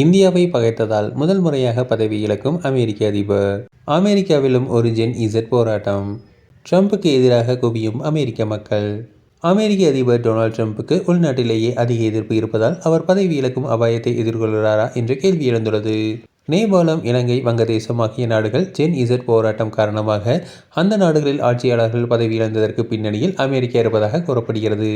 இந்தியாவை பகைத்ததால் முதல் முறையாக பதவி இழக்கும் அமெரிக்க அதிபர். அமெரிக்காவிலும் ஒரு ஜென் இசட் போராட்டம். ட்ரம்புக்கு எதிராக குவியும் அமெரிக்க மக்கள். அமெரிக்க அதிபர் டொனால்ட் ட்ரம்புக்கு உள்நாட்டிலேயே அதிக எதிர்ப்பு இருப்பதால் அவர் பதவி இழக்கும் அபாயத்தை எதிர்கொள்கிறாரா என்ற கேள்வி எழுந்துள்ளது. நேபாளம் இலங்கை வங்கதேசம் ஆகிய நாடுகள் ஜென் இசட் போராட்டம் காரணமாக அந்த நாடுகளில் ஆட்சியாளர்கள் பதவி இழந்ததற்கு பின்னணியில் அமெரிக்கா இருப்பதாக கூறப்படுகிறது.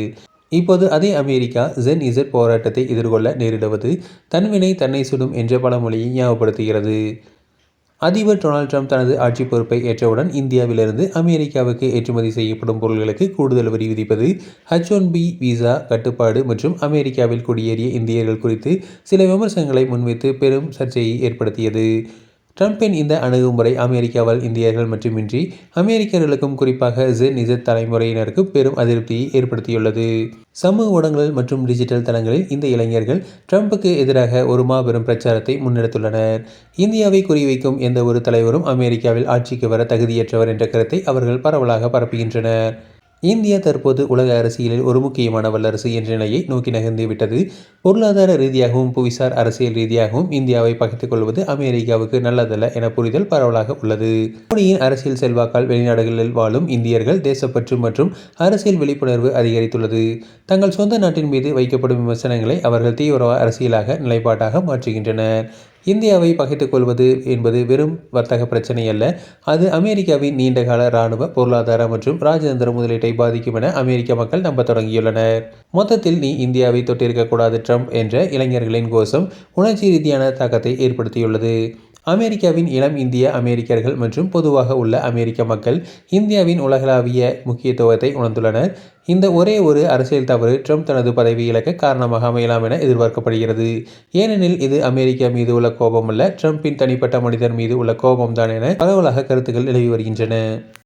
இப்போது அதே அமெரிக்கா ஜென் இசட் போராட்டத்தை எதிர்கொள்ள நேரிடுவது தன்வினை தன்னை சுடும் என்ற பழமொழியை ஞாபகப்படுத்துகிறது. அதிபர் டொனால்ட் ட்ரம்ப் தனது ஆட்சி பொறுப்பை ஏற்றவுடன் இந்தியாவிலிருந்து அமெரிக்காவுக்கு ஏற்றுமதி செய்யப்படும் பொருட்களுக்கு கூடுதல் வரி விதிப்பது ஹச் ஒன் பி விசா கட்டுப்பாடு மற்றும் அமெரிக்காவில் குடியேறிய இந்தியர்கள் குறித்து சில விமர்சனங்களை முன்வைத்து பெரும் சர்ச்சையை ஏற்படுத்தியது. ட்ரம்பின் இந்த அணுகுமுறை அமெரிக்காவால் இந்தியர்கள் மட்டுமின்றி அமெரிக்கர்களுக்கும் குறிப்பாக ஜென் இசட் தலைமுறையினருக்கு பெரும் அதிருப்தியை ஏற்படுத்தியுள்ளது. சமூக ஊடகங்கள் மற்றும் டிஜிட்டல் தளங்களில் இந்த இளைஞர்கள் ட்ரம்புக்கு எதிராக ஒரு மாபெரும் பிரச்சாரத்தை முன்னெடுத்துள்ளனர். இந்தியாவை குறிவைக்கும் எந்த ஒரு தலைவரும் அமெரிக்காவில் ஆட்சிக்கு வர தகுதியற்றவர் என்ற கருத்தை அவர்கள் பரவலாக பரப்புகின்றனர். இந்தியா தற்போது உலக அரசியலில் ஒரு முக்கியமான வல்லரசு என்ற நிலையை நோக்கி நகர்ந்துவிட்டது. பொருளாதார ரீதியாகவும் புவிசார் அரசியல் ரீதியாகவும் இந்தியாவை பகைத்துக் கொள்வது அமெரிக்காவுக்கு நல்லதல்ல என புரிதல் பரவலாக உள்ளது. மோடியின் அரசியல் செல்வாக்கால் வெளிநாடுகளில் வாழும் இந்தியர்கள் தேசப்பற்று மற்றும் அரசியல் விழிப்புணர்வு அதிகரித்துள்ளது. தங்கள் சொந்த நாட்டின் மீது வைக்கப்படும் விமர்சனங்களை அவர்கள் தீவிர அரசியலாக நிலைப்பாட்டாக மாற்றுகின்றனர். இந்தியாவை பகைத்துக் கொள்வது என்பது வெறும் வர்த்தக பிரச்சனை அல்ல. அது அமெரிக்காவின் நீண்டகால இராணுவ பொருளாதார மற்றும் ராஜதந்திர முதலீட்டை பாதிக்கும் என அமெரிக்க மக்கள் நம்ப தொடங்கியுள்ளனர். மொத்தத்தில் நீ இந்தியாவை தொட்டிருக்கக்கூடாது ட்ரம்ப் என்ற இளைஞர்களின் கோஷம் உணர்ச்சி ரீதியான தாக்கத்தை ஏற்படுத்தியுள்ளது. அமெரிக்காவின் இளம் இந்திய அமெரிக்கர்கள் மற்றும் பொதுவாக உள்ள அமெரிக்க மக்கள் இந்தியாவின் உலகளாவிய முக்கியத்துவத்தை உணர்ந்துள்ளனர். இந்த ஒரே ஒரு அரசியல் தவறு ட்ரம்ப் தனது பதவி இழக்க காரணமாக அமையலாம் என எதிர்பார்க்கப்படுகிறது. ஏனெனில் இது அமெரிக்கா மீது உள்ள கோபம் அல்ல ட்ரம்பின் தனிப்பட்ட மனிதர் மீது உள்ள கோபம்தான் என பரவலாக கருத்துக்கள் நிலவி வருகின்றன.